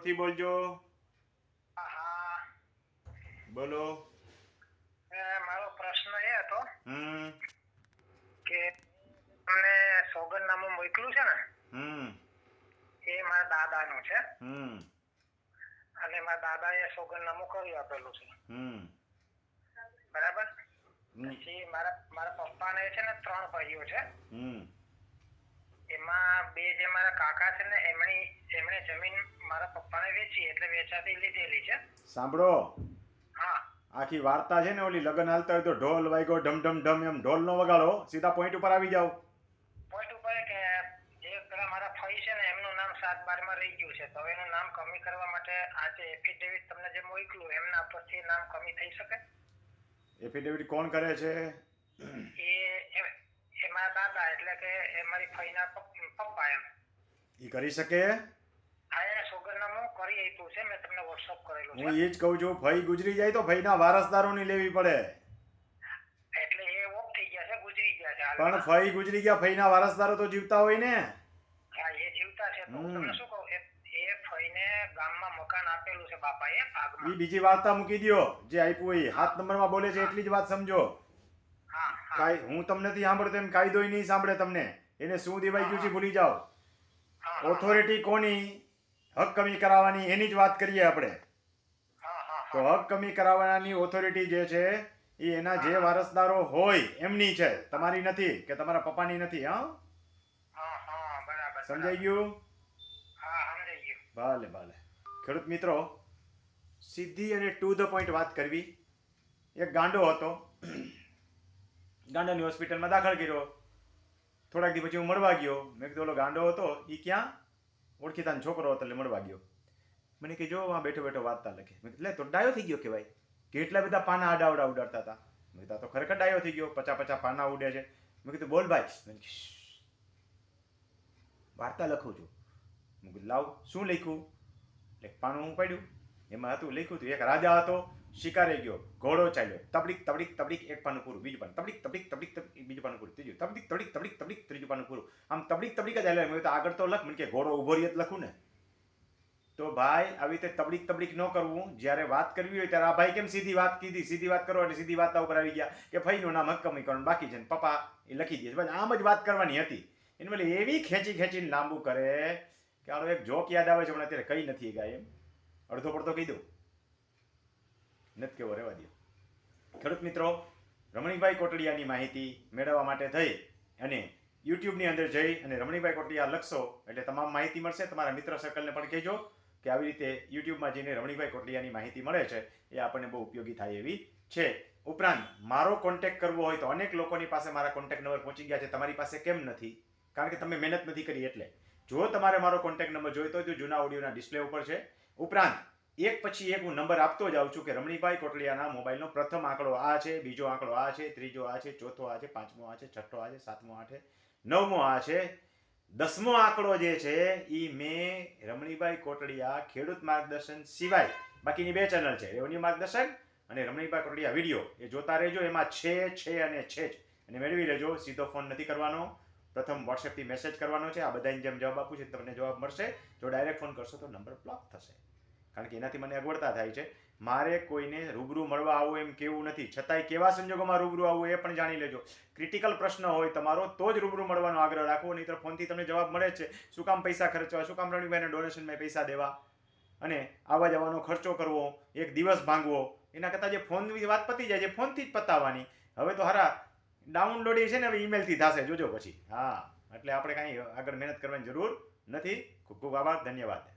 જોરથી બોલજો. બોલો. મારો પ્રશ્ન એ હતો હમ. કે તમને સોગંદનામું મોકલું છે ને હમ. એ મારા દાદાનું છે. હમ. અને મારા દાદાએ સોગંદનામું કરી આપેલું છે. હમ. બરાબર? પછી મારા મારા પપ્પાને છે ને ત્રણ ભાઈઓ છે. હમ. એમાં બે જે મારા કાકા છે ને એમની એમણે જમીન મારા પપ્પાને વેચી એટલે વેચાતી લીધેલી છે. સાંભળો. હા. આખી વાર્તા છે ને ઓલી લગ્ન હાલતા હોય તો ઢોલ વાગ્યો ઢમ ઢમ ઢમ એમ ઢોલ નો વગાડો સીધા પોઈન્ટ ઉપર આવી જાઓ. પોઈન્ટ ઉપર કે જે પેલા મારા ફઈ છે ને એમનું નામ સાત બારમાં રહી ગયું છે. તો એનું નામ કમી કરવા માટે આ જે એફિડેવિટ તમને જે મોકલું એમના પરથી નામ કમી થઈ શકે? એફિડેવિટ કોણ કરે છે? એ એ- એ મારા દાદા એટલે કે એ મારી ફઈના પપ્પા એમ. એ કરી શકે? હું એ જ કહું છું ભાઈ ગુજરી જાય તો ભાઈના વારસદારોની લેવી પડે. એટલે એ ઓફ થઈ ગયા છે ગુજરી ગયા છે પણ ફઈ ગુજરી ગયા ફઈના વારસદારો તો જીવતા હોય ને? હા એ જીવતા છે તો તમને શું કહું એ એ ફઈને ગામમાં મકાન આપેલું છે બાપાએ એ બીજી વાર્તા મૂકી દયો જે આપ્યું એ હાથ નંબરમાં બોલે છે એટલી જ વાત સમજો. હા હા. તમને નથી સાંભળતો એમ કાયદો નહીં સાંભળે તમને. એને શું દેવાઈ ગયું છે ભૂલી જાઓ. ઓથોરિટી કોની? હક કમી કરાવવાની? એની જ વાત કરીએ આપણે. તો હક કમી કરાવવાની ઓથોરિટી જે છે, એ એના જે વારસદારો હોય, એમની છે. તમારી નથી કે તમારા પપ્પાની નથી, હા? સમજાઈ ગયું? ભલે ભલે. ખેડૂત મિત્રો, સીધી અને ટુ ધ પોઈન્ટ વાત કરવી. એક ગાંડો હતો. ગાંડાની હોસ્પિટલમાં દાખલ કર્યો. થોડાક દી પછી હું મળવા ગયો. મેં કીધું, ઓલો ગાંડો હતો એ ક્યાં? ઓળખીતાનો છોકરો હતો, એટલે મળવા ગયો. મને કે, જો આ બેઠો બેઠો વાર્તા લખે. મેં કીધું તો ડાયો થઈ ગયો કહેવાય. કેટલા બધા પાના આડાવડા ઉડાડતા હતા. મેં કીધું તો ખરેખર ડાયો થઈ ગયો. પચા પચા પાના ઉડે છે. મેં કીધું, બોલ ભાઈ. વાર્તા લખું છું. મેં કીધું, લાવ. શું લખ્યું? એટલે પાનું હું પાડ્યું એમાં હતું, લખ્યું હતું, એક રાજા હતો શિકારે ગયો, ઘોડો ચાલ્યો. તબડીક તબડીક તબડીક, એક પાનું પૂરું, બીજું પાનું. તબડીક તબડીક તબડીક બીજું પાનું પૂરું, ત્રીજું. તબડીક તબડીક તબડીક તબડીક, ત્રીજું પાનું પૂરું. આમ તબડીક તબડીક જ હાલ્યો મેં તો આગળ તો લખ, મને કે ઘોડો ઊભો રહી જ લખું ને. તો ભાઈ, આવી રીતે તબડીક તબડીક ન કરવું. જ્યારે વાત કરવી હોય ત્યારે આ ભાઈ કેમ સીધી વાત કીધી? સીધી વાત કરો એટલે સીધી વાત ઉપર આવી ગયા કે ભાઈનું નામ હક્કમી કરવાનું બાકી છે ને પપ્પા એ લખી દે બસ આમ જ વાત કરવાની હતી. એને બોલે, એવી ખેંચી ખેંચીને લાંબુ કરે કે આનો એક જોક યાદ આવે છે હમણાં અત્યારે કઈ નથી ગાય એમ. અડધો પડતો કહી દઉં. નથી કેવો રહેવા દો ખેડૂત મિત્રો, રમણીભાઈ કોટડિયાની માહિતી મેળવવા માટે થઈ અને યુટ્યુબની અંદર જઈ અને રમણીભાઈ કોટડિયા લખશો એટલે તમામ માહિતી મળશે. તમારા મિત્ર સર્કલને પણ કહેજો કે આવી રીતે યુટ્યુબમાં જઈને રમણીભાઈ કોટડિયાની માહિતી મળે છે, એ આપણને બહુ ઉપયોગી થાય એવી છે. ઉપરાંત, મારો કોન્ટેક કરવો હોય તો અનેક લોકોની પાસે મારા કોન્ટેક્ટ નંબર પહોંચી ગયા છે. તમારી પાસે કેમ નથી? કારણ કે તમે મહેનત નથી કરી એટલે. જો તમારે મારો કોન્ટેક નંબર જોઈતો હોય તો જૂના ઓડિયોના ડિસ્પ્લે ઉપર છે. ઉપરાંત એક પછી એક હું નંબર આપતો જાઉં છું કે રમણીભાઈ કોટલિયાના મોબાઈલનો પ્રથમ આંકડો આ છે, બીજો આંકડો આ છે, ત્રીજો આ છે, ચોથો આ છે, પાંચમો આ છે, છઠ્ઠો આ છે, સાતમો આ છે, નવમો આ છે. દસમો આંકડો જે છે એ મેં રમણીભાઈ કોટડિયા ખેડૂત માર્ગદર્શન સિવાય બાકીની બે ચેનલ છે, રેવન્યુ માર્ગદર્શન અને રમણીભાઈ કોટડિયા વીડિયો. એ જોતા રહેજો, એમાં છે છે અને છે જ. અને મેળવી લેજો, સીધો ફોન નથી કરવાનો. પ્રથમ વોટ્સએપથી મેસેજ કરવાનો છે. આ બધાની જેમ જવાબ આપું છે, તમને જવાબ મળશે. જો ડાયરેક્ટ ફોન કરશો તો નંબર બ્લોક થશે. કારણ કે એનાથી મને અગવડતા થાય છે. મારે કોઈને રૂબરૂ મળવા આવવું એમ કેવું નથી. છતાંય કેવા સંજોગોમાં રૂબરૂ આવવું એ પણ જાણી લેજો. ક્રિટિકલ પ્રશ્ન હોય તમારો, તો જ રૂબરૂ મળવાનો આગ્રહ રાખવો નહીં તો ફોનથી તમને જવાબ મળે છે. શું કામ પૈસા ખર્ચવા? શું કામ રણવીભાઈને ડોનેશનમાં પૈસા દેવા? અને આવવા જવાનો ખર્ચો કરવો, એક દિવસ ભાંગવો, એના કરતાં જે ફોનની વાત પતી જાય છે ફોનથી જ પતાવવાની. હવે તો હારા ડાઉનલોડ એ છે ને, હવે ઈમેલથી થશે. જોજો પછી. હા, એટલે આપણે કાંઈ આગળ મહેનત કરવાની જરૂર નથી. ખૂબ ખૂબ આભાર. ધન્યવાદ.